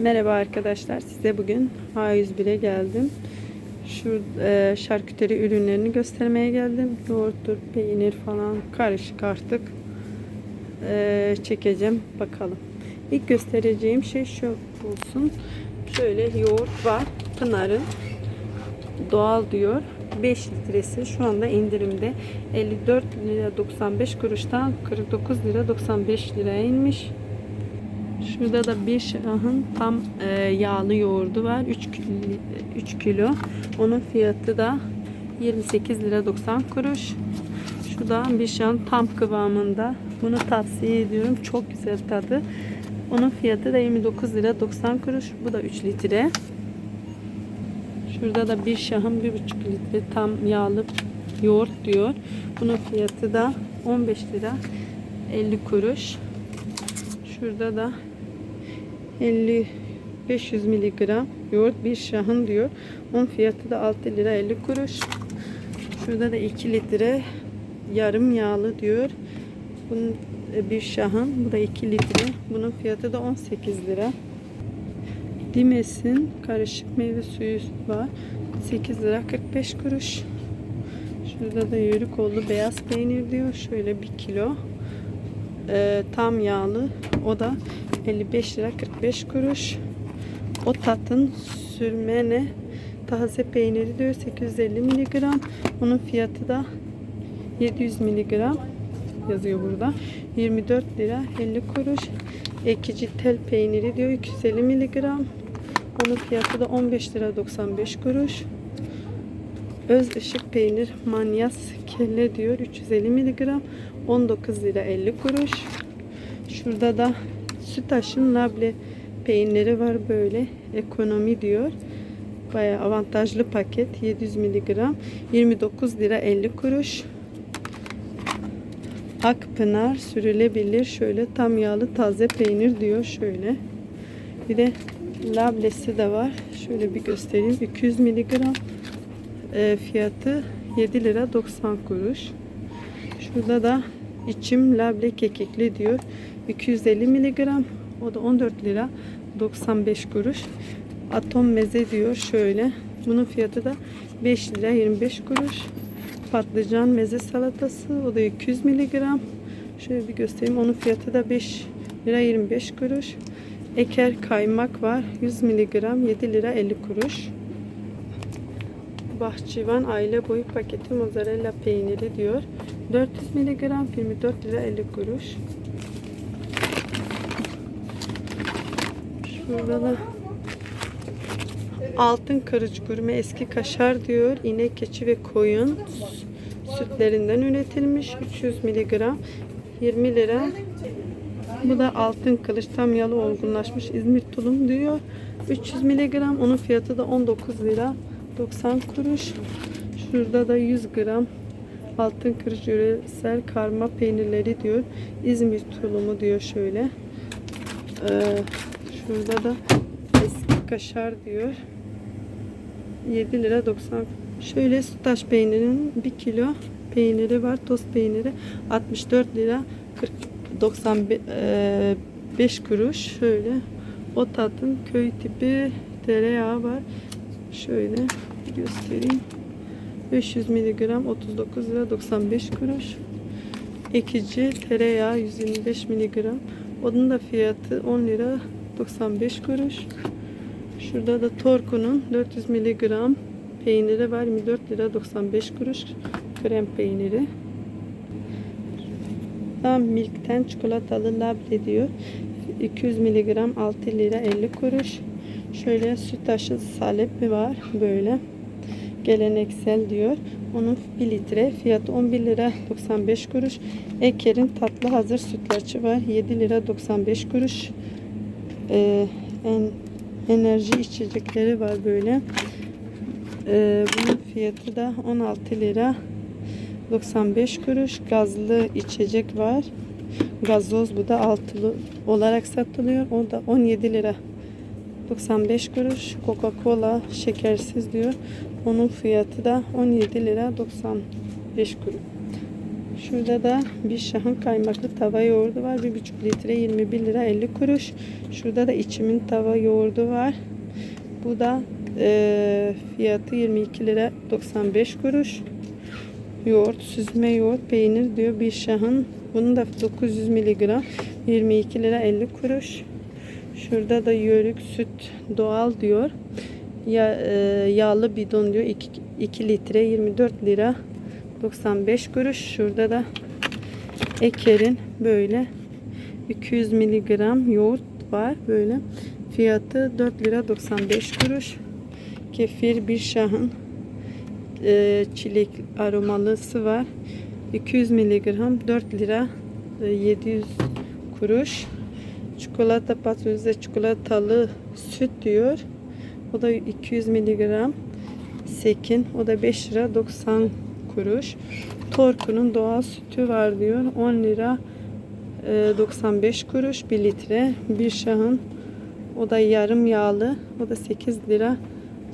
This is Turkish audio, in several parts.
Merhaba arkadaşlar. Size bugün A101'e geldim. Şu e, şarküteri ürünlerini göstermeye geldim. Yoğurttur, peynir falan karışık artık. E, çekeceğim. Bakalım. İlk göstereceğim şey şu olsun. Şöyle yoğurt var. Pınar'ın doğal diyor. 5 litresi şu anda indirimde 54 lira 95 kuruştan 49 lira 95 liraya inmiş. Şurada da bir şahın tam e, yağlı yoğurdu var. 3 kilo, 3 kilo. Onun fiyatı da 28 lira 90 kuruş. Şurada bir şahın tam kıvamında. Bunu tavsiye ediyorum. Çok güzel tadı. Onun fiyatı da 29 lira 90 kuruş. Bu da 3 litre. Şurada da bir şahın 1,5 litre tam yağlı yoğurt diyor. Bunun fiyatı da 15 lira 50 kuruş. Şurada da 50 500 miligram yoğurt bir şahın diyor. Onun fiyatı da 6 lira 50 kuruş. Şurada da 2 litre yarım yağlı diyor. Bunun e, bir şahın. Bu da 2 litre. Bunun fiyatı da 18 lira. Dimes'in karışık meyve suyu var. 8 lira 45 kuruş. Şurada da yörük oldu beyaz peynir diyor. Şöyle 1 kilo. Ee, tam yağlı. O da 55 lira 45 kuruş. O tatın sürmene taze peyniri diyor 850 miligram. Onun fiyatı da 700 miligram yazıyor burada. 24 lira 50 kuruş. Ekici tel peyniri diyor 250 miligram. Onun fiyatı da 15 lira 95 kuruş. Öz ışık peynir manyas kelle diyor 350 miligram 19 lira 50 kuruş. Şurada da sütaşın lable peyniri var böyle ekonomi diyor. Baya avantajlı paket 700 miligram 29 lira 50 kuruş. Akpınar sürülebilir şöyle tam yağlı taze peynir diyor şöyle. Bir de lablesi de var. Şöyle bir göstereyim. 200 miligram e, fiyatı 7 lira 90 kuruş. Şurada da içim lable kekikli diyor. 250 miligram. O da 14 lira 95 kuruş. Atom meze diyor şöyle. Bunun fiyatı da 5 lira 25 kuruş. Patlıcan meze salatası. O da 200 miligram. Şöyle bir göstereyim. Onun fiyatı da 5 lira 25 kuruş. Eker kaymak var. 100 miligram 7 lira 50 kuruş. Bahçıvan aile boyu paketi mozzarella peyniri diyor. 400 miligram 24 lira 50 kuruş. Şurada da altın kırıcı gurme eski kaşar diyor. İnek, keçi ve koyun sütlerinden üretilmiş. 300 miligram 20 lira. Bu da altın kılıç tam yalı olgunlaşmış İzmir tulum diyor. 300 miligram. Onun fiyatı da 19 lira 90 kuruş. Şurada da 100 gram altın kırıcı yöresel karma peynirleri diyor. İzmir tulumu diyor şöyle. Ee, şurada da eski kaşar diyor. 7 lira 90. Şöyle sütaş peynirinin 1 kilo peyniri var. Toz peyniri 64 lira 40 95 kuruş. Şöyle o tatın köy tipi tereyağı var. Şöyle göstereyim. 500 miligram 39 lira 95 kuruş. Ekici tereyağı 125 miligram. Onun da fiyatı 10 lira 95 kuruş. Şurada da Torku'nun 400 miligram peyniri var 24 lira 95 kuruş. Krem peyniri. Tam Milk'ten çikolatalı labne diyor. 200 miligram 6 lira 50 kuruş. Şöyle sütaşı salep mi var böyle. Geleneksel diyor. Onun 1 litre fiyatı 11 lira 95 kuruş. Eker'in tatlı hazır sütlaçı var. 7 lira 95 kuruş. Ee, en, enerji içecekleri var böyle. Ee, bunun fiyatı da 16 lira 95 kuruş. Gazlı içecek var. Gazoz bu da altılı olarak satılıyor. O da 17 lira 95 kuruş. Coca-Cola şekersiz diyor. Onun fiyatı da 17 lira 95 kuruş. Şurada da bir şahın kaymaklı tava yoğurdu var. 1,5 litre 21 lira 50 kuruş. Şurada da içimin tava yoğurdu var. Bu da e, fiyatı 22 lira 95 kuruş. Yoğurt, süzme yoğurt, peynir diyor bir şahın. Bunun da 900 miligram 22 lira 50 kuruş. Şurada da yörük süt doğal diyor. Ya, e, yağlı bidon diyor 2, 2 litre 24 lira 95 kuruş. Şurada da Eker'in böyle 200 miligram yoğurt var böyle. Fiyatı 4 lira 95 kuruş. Kefir bir şahın e, çilek aromalısı var. 200 miligram 4 lira e, 700 kuruş. Çikolata patronize çikolatalı süt diyor. O da 200 miligram. Sekin. O da 5 lira 90 kuruş. Torku'nun doğal sütü var diyor. 10 lira e, 95 kuruş 1 litre. Bir şahın o da yarım yağlı. O da 8 lira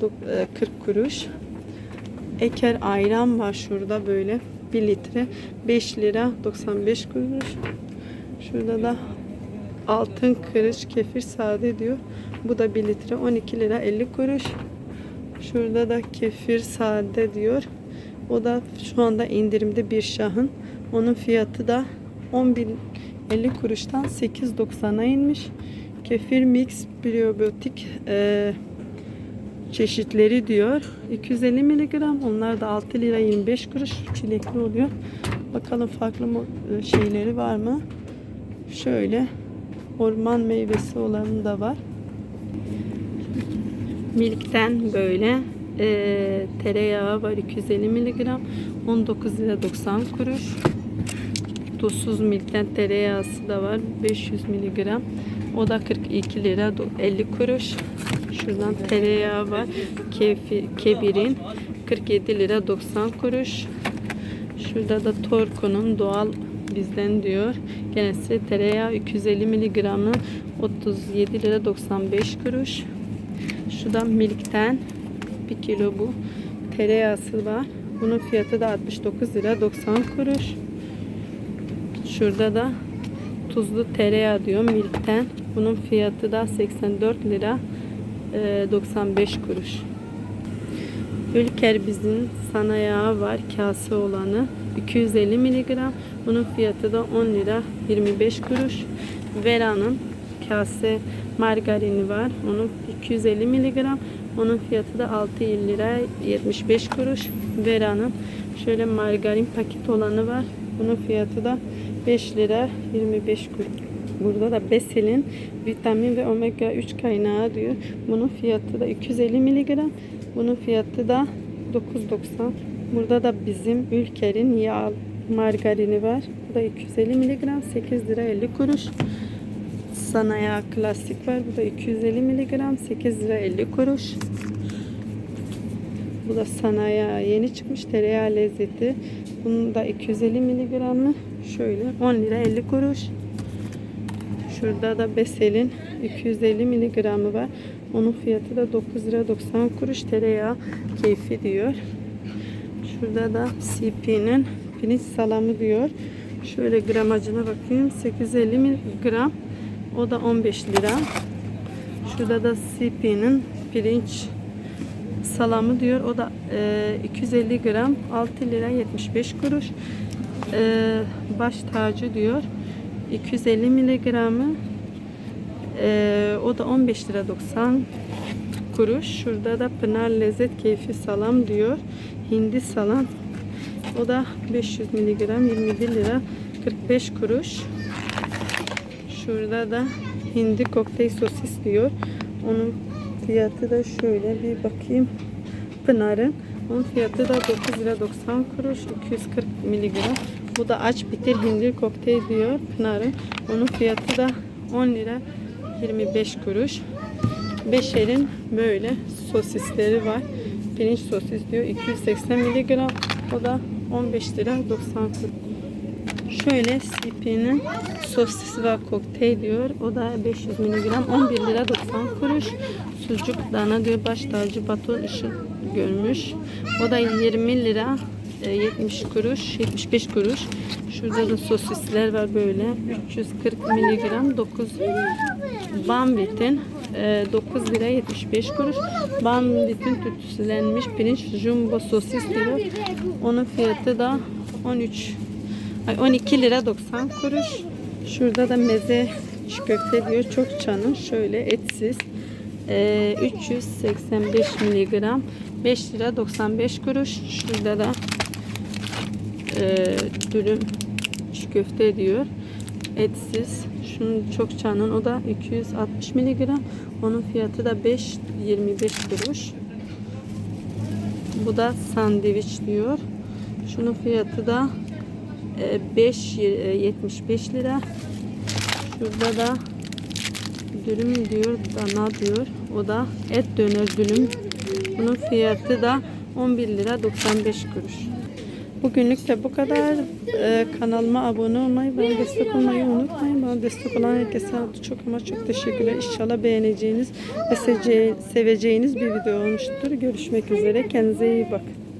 dok- e, 40 kuruş. Eker ayran var şurada böyle 1 litre 5 lira 95 kuruş. Şurada da altın kırış kefir sade diyor. Bu da 1 litre 12 lira 50 kuruş. Şurada da kefir sade diyor. O da şu anda indirimde bir şahın. Onun fiyatı da 11 50 kuruştan 8.90'a inmiş. Kefir mix probiyotik e, çeşitleri diyor. 250 miligram. Onlar da 6 lira 25 kuruş çilekli oluyor. Bakalım farklı e, şeyleri var mı? Şöyle orman meyvesi olanı da var. Milk'ten böyle e, tereyağı var 250 miligram 19 lira 90 kuruş. Tuzsuz milkten tereyağısı da var 500 miligram. O da 42 lira do- 50 kuruş. Şuradan tereyağı var. Kefi, kebirin 47 lira 90 kuruş. Şurada da Torko'nun doğal bizden diyor. Genesi tereyağı 250 miligramı 37 lira 95 kuruş. Şuradan Milk'ten 1 kilo bu tereyağısı var. Bunun fiyatı da 69 lira 90 kuruş. Şurada da tuzlu tereyağı diyor Milk'ten. Bunun fiyatı da 84 lira e, 95 kuruş. Ülker bizim sana yağı var kase olanı 250 miligram. Bunun fiyatı da 10 lira 25 kuruş. Vera'nın kase margarini var. Onun 250 miligram. Onun fiyatı da 6 lira 75 kuruş. Vera'nın şöyle margarin paket olanı var. Bunun fiyatı da 5 lira 25 kuruş. Burada da Besel'in vitamin ve omega 3 kaynağı diyor. Bunun fiyatı da 250 miligram. Bunun fiyatı da 9.90. Burada da bizim Ülker'in yağ margarini var. Bu da 250 miligram 8 lira 50 kuruş. Sana yağ klasik var. Bu da 250 miligram 8 lira 50 kuruş. Bu da sana yağ yeni çıkmış tereyağı lezzeti. Bunun da 250 miligramı şöyle 10 lira 50 kuruş. Şurada da Besel'in 250 miligramı var. Onun fiyatı da 9 lira 90 kuruş tereyağı keyfi diyor. Şurada da CP'nin pirinç salamı diyor. Şöyle gramajına bakayım. 850 miligram. O da 15 lira. Şurada da CP'nin pirinç salamı diyor. O da e, 250 gram 6 lira 75 kuruş. E, baş tacı diyor. 250 miligramı e, o da 15 lira 90 kuruş. Şurada da Pınar Lezzet Keyfi Salam diyor. Hindi salam. O da 500 miligram 21 lira 45 kuruş. Şurada da hindi kokteyl sosis diyor. Onun fiyatı da şöyle bir bakayım. Pınar'ın. Onun fiyatı da 9 lira 90 kuruş. 240 miligram. Bu da aç bitir hindi kokteyl diyor Pınar'ın. Onun fiyatı da 10 lira 25 kuruş. Beşer'in böyle sosisleri var. Pirinç sosis diyor 280 miligram. O da 15 lira 90 kuruş. Şöyle CP'nin sosisi var kokteyl diyor. O da 500 miligram 11 lira 90 kuruş. Sucuk dana diyor baş tacı baton ışık görmüş. O da 20 lira e, 70 kuruş, 75 kuruş. Şurada da sosisler var böyle. 340 miligram 9 Banvit'in e, 9 lira 75 kuruş. Banvit'in tütsülenmiş pirinç jumbo sosis diyor. Onun fiyatı da 13 ay 12 lira 90 kuruş. Şurada da meze köfte diyor. Çok canım. Şöyle etsiz. E, 385 miligram 5 lira 95 kuruş. Şurada da e, dürüm köfte diyor. Etsiz. Şunun çok canın o da 260 miligram. Onun fiyatı da 5 25 kuruş. Bu da sandviç diyor. Şunun fiyatı da e, 5 e, 75 lira. Şurada da dürüm diyor, dana diyor. O da et döner dürüm. Bunun fiyatı da 11 lira 95 kuruş. Bugünlük de bu kadar. Ee, kanalıma abone olmayı, bana destek olmayı unutmayın. Bana destek olan herkese çok ama çok teşekkürler. İnşallah beğeneceğiniz ve sevece- seveceğiniz bir video olmuştur. Görüşmek üzere. Kendinize iyi bakın.